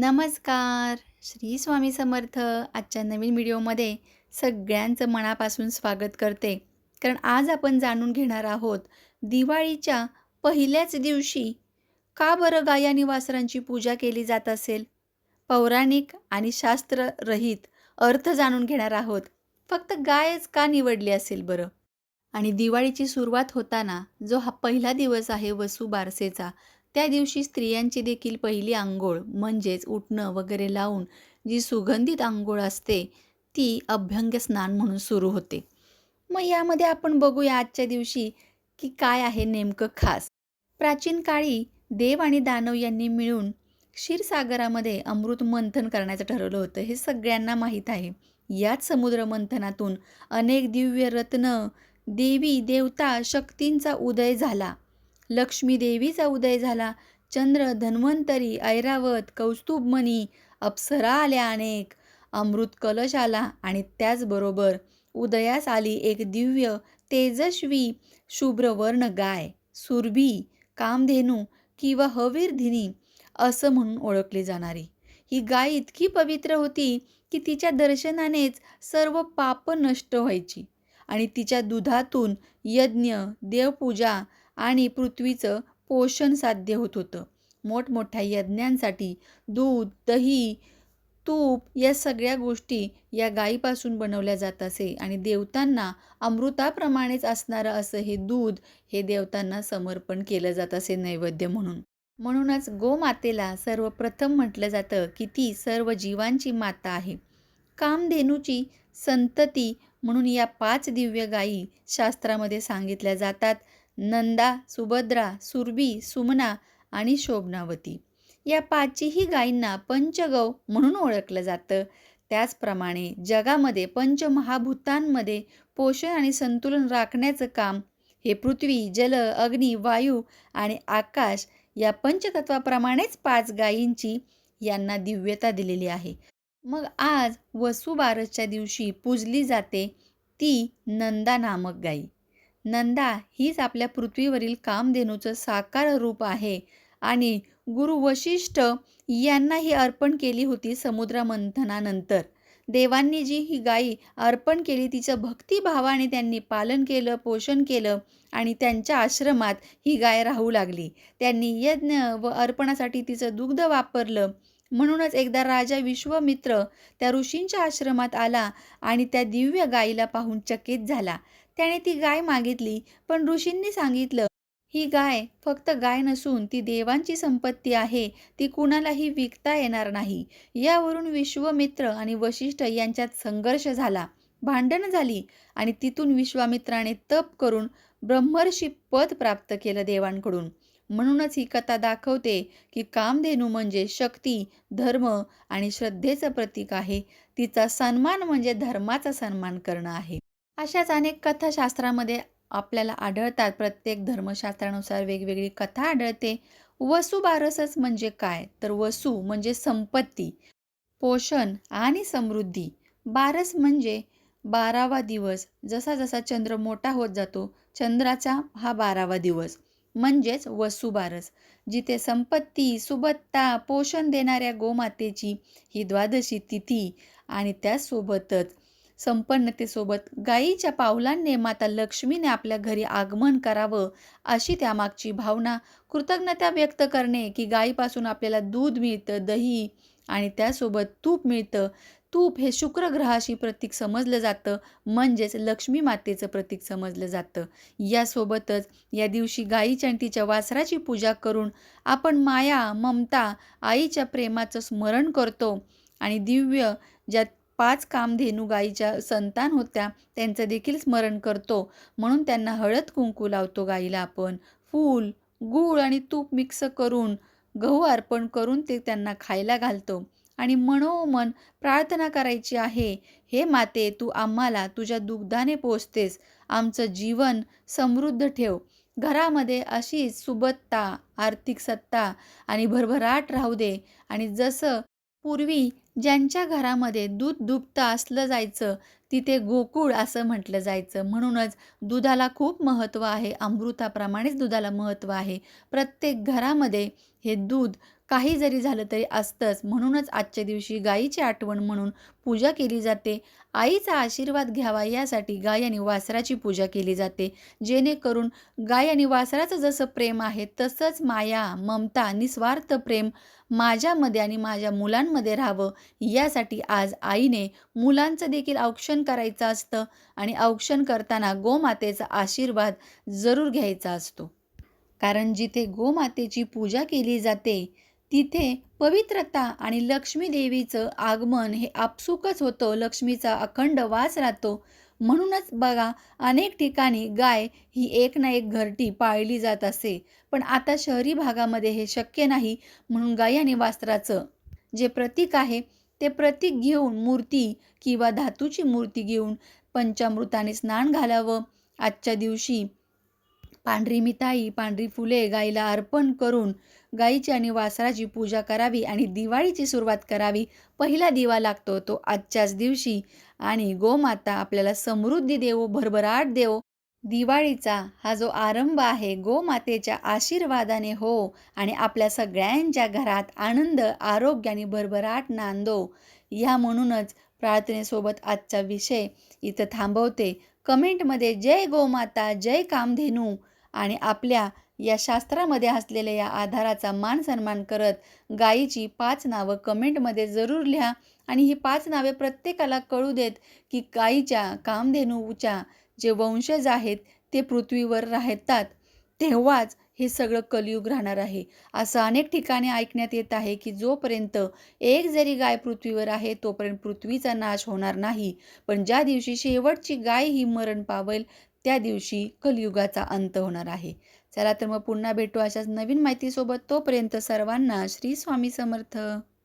नमस्कार. श्री स्वामी समर्थ आजच्या नवीन व्हिडिओमध्ये सगळ्यांचं मनापासून स्वागत करते. कारण आज आपण जाणून घेणार आहोत दिवाळीच्या पहिल्याच दिवशी का बरं गाय आणि वासरांची पूजा केली जात असेल? पौराणिक आणि शास्त्ररहित अर्थ जाणून घेणार आहोत. फक्त गायच का निवडली असेल बरं? आणि दिवाळीची सुरुवात होताना जो हा पहिला दिवस आहे वसू बारसेचा त्या दिवशी स्त्रियांची देखील पहिली आंघोळ म्हणजेच उठणं वगैरे लावून जी सुगंधित आंघोळ असते ती अभ्यंग स्नान म्हणून सुरू होते. मग यामध्ये आपण बघूया आजच्या दिवशी की काय आहे नेमकं खास. प्राचीन काळी देव आणि दानव यांनी मिळून क्षीरसागरामध्ये अमृत मंथन करण्याचं ठरवलं होतं हे सगळ्यांना माहीत आहे. याच समुद्र मंथनातून अनेक दिव्य रत्न देवी देवता शक्तींचा उदय झाला. लक्ष्मी देवीचा उदय झाला. चंद्र धन्वंतरी ऐरावत कौस्तुभमणी अप्सरा आल्या अनेक. अमृत कलश आला आणि त्याचबरोबर उदयास आली एक दिव्य तेजस्वी शुभ्रवर्ण गाय सुरभी कामधेनू किंवा हवीरधिनी असं म्हणून ओळखली जाणारी. ही गाय इतकी पवित्र होती की तिच्या दर्शनानेच सर्व पाप नष्ट व्हायची आणि तिच्या दुधातून यज्ञ देवपूजा आणि पृथ्वीचं पोषण साध्य होत होतं. मोठमोठ्या यज्ञांसाठी दूध दही तूप या सगळ्या गोष्टी या गायीपासून बनवल्या जात असे आणि देवतांना अमृताप्रमाणेच असणारं असं हे दूध हे देवतांना समर्पण केलं जात असे नैवेद्य म्हणून. म्हणूनच गोमातेला सर्वप्रथम म्हटलं जातं की ती सर्व जीवांची माता आहे. कामधेनूची संतती म्हणून या पाच दिव्य गायी शास्त्रामध्ये सांगितल्या जातात. नंदा सुभद्रा सुरभी सुमना आणि शोभनावती. या पाचही गायींना पंचगौ म्हणून ओळखलं जातं. त्याचप्रमाणे जगामध्ये पंचमहाभूतांमध्ये पोषण आणि संतुलन राखण्याचं काम हे पृथ्वी जल अग्नी वायू आणि आकाश या पंचतत्वाप्रमाणेच पाच गायींची यांना दिव्यता दिलेली आहे. मग आज वसुबारसच्या दिवशी पूजली जाते ती नंदा नामक गाई नंदा हीच आपल्या पृथ्वीवरील कामधेनूचं साकार रूप आहे. आणि गुरु वशिष्ठ यांना ही अर्पण केली होती समुद्रमंथनानंतर. देवांनी जी ही गायी अर्पण केली तिचं भक्तिभावाने त्यांनी पालन केलं पोषण केलं आणि त्यांच्या आश्रमात ही गाय राहू लागली. त्यांनी यज्ञ व अर्पणासाठी तिचं दुग्ध वापरलं. म्हणूनच एकदा राजा विश्वमित्र त्या ऋषींच्या आश्रमात आला आणि त्या दिव्य गायीला पाहून चकित झाला. त्याने ती गाय मागितली पण ऋषींनी सांगितलं ही गाय फक्त गाय नसून ती देवांची संपत्ती आहे ती कुणालाही विकता येणार नाही. यावरून विश्वमित्र आणि वशिष्ठ यांच्यात संघर्ष झाला. भांडण झाली आणि तिथून विश्वामित्राने तप करून ब्रह्मर्षी पद प्राप्त केलं देवांकडून. म्हणूनच ही कथा दाखवते की कामधेनू म्हणजे शक्ती धर्म आणि श्रद्धेचं प्रतीक आहे. तिचा सन्मान म्हणजे धर्माचा सन्मान करणं आहे. अशाच अनेक कथाशास्त्रामध्ये आपल्याला आढळतात. प्रत्येक धर्मशास्त्रानुसार वेगवेगळी कथा आढळते. वसुबारसच म्हणजे काय? तर वसु म्हणजे संपत्ती पोषण आणि समृद्धी. बारस म्हणजे बारावा दिवस. जसा जसा चंद्र मोठा होत जातो चंद्राचा हा बारावा दिवस. म्हणजेच वसुबारस जिथे संपत्ती सुबत्ता पोषण देणाऱ्या गोमातेची ही द्वादशी तिथी आणि त्यासोबतच संपन्नतेसोबत गायीच्या पावलांनी माता लक्ष्मीने आपल्या घरी आगमन करावं अशी त्यामागची भावना कृतज्ञता व्यक्त करणे की गायीपासून आपल्याला दूध मिळतं दही आणि त्यासोबत तूप मिळतं. तूप हे शुक्रग्रहाशी प्रतीक समजलं जातं म्हणजेच लक्ष्मी मातेचं प्रतीक समजलं जातं. यासोबतच या दिवशी गायीच्या आणि तिच्या वासराची पूजा करून आपण माया ममता आईच्या प्रेमाचं स्मरण करतो आणि दिव्य ज्या पाच कामधेनू गायीच्या संतान होत्या त्यांचं देखील स्मरण करतो. म्हणून त्यांना हळद कुंकू लावतो गाईला आपण. फूल गूळ आणि तूप मिक्स करून गहू अर्पण करून ते त्यांना खायला घालतो. आणि मनोमन प्रार्थना करायची आहे हे माते तू आम्हाला तुझ्या दुग्धाने पोचतेस आमचं जीवन समृद्ध ठेव. घरामध्ये अशी सुबत्ता आर्थिक सत्ता आणि भरभराट राहू दे. आणि जसं पूर्वी ज्यांच्या घरामध्ये दूध दुभतं असलं जायचं तिथे गोकुळ असं म्हटलं जायचं. म्हणूनच दुधाला खूप महत्त्व आहे. अमृताप्रमाणेच दुधाला महत्त्व आहे. प्रत्येक घरामध्ये हे दूध काही जरी झालं तरी असतंच. म्हणूनच आजच्या दिवशी गायीची आठवण म्हणून पूजा केली जाते. आईचा आशीर्वाद घ्यावा यासाठी गाय आणि वासराची पूजा केली जाते. जेणेकरून गाय आणि वासराचं जसं प्रेम आहे तसंच माया ममता निस्वार्थ प्रेम माझ्यामध्ये आणि माझ्या मुलांमध्ये राहावं. यासाठी आज आईने मुलांचं देखील औक्षण करायचं असतं आणि औक्षण करताना गोमातेचा आशीर्वाद जरूर घ्यायचा असतो. कारण जिथे गोमातेची पूजा केली जाते तिथे पवित्रता आणि लक्ष्मी देवीचं आगमन हे आपसुकच होतं लक्ष्मीचा अखंड वास राहतो. म्हणूनच बघा अनेक ठिकाणी गाय ही एक ना एक घरटी पाळली जात असे. पण आता शहरी भागामध्ये हे शक्य नाही. म्हणून गाय आणि वास्त्राचं जे प्रतीक आहे ते प्रतीक घेऊन मूर्ती किंवा धातूची मूर्ती घेऊन पंचामृताने स्नान घालावं. आजच्या दिवशी पांढरी मिठाई पांढरी फुले गाईला अर्पण करून गाईची आणि वासराची पूजा करावी आणि दिवाळीची सुरुवात करावी. पहिला दिवा लागतो तो आजच्याच दिवशी. आणि गोमाता आपल्याला समृद्धी देवो भरभराट देवो. दिवाळीचा हा जो आरंभ आहे गोमातेच्या आशीर्वादाने हो आणि आपल्या सगळ्यांच्या घरात आनंद आरोग्य आणि भरभराट नांदो. या म्हणूनच प्रार्थनेसोबत आजचा विषय इथं थांबवते. कमेंटमध्ये जय गोमाता जय कामधेनू आणि आपल्या या शास्त्रामध्ये असलेल्या या आधाराचा मान सन्मान करत गायीची पाच नावं कमेंटमध्ये जरूर लिहा आणि ही पाच नावे प्रत्येकाला कळू देत की गायीच्या कामधेनूच्या जे वंशज आहेत ते पृथ्वीवर राहतात. तेव्हाच हे सगळं कलियुग राहणार आहे. असं अनेक ठिकाणी ऐकण्यात येत आहे की जोपर्यंत एक जरी गाय पृथ्वीवर आहे तोपर्यंत पृथ्वीचा नाश होणार नाही. पण ज्या दिवशी शेवटची गाय ही मरण पावेल त्या दिवशी कलियुगाचा अंत होणार आहे. चला तर मग पुन्हा भेटू अशाच नवीन माहितीसोबत. तोपर्यंत सर्वांना श्री स्वामी समर्थ.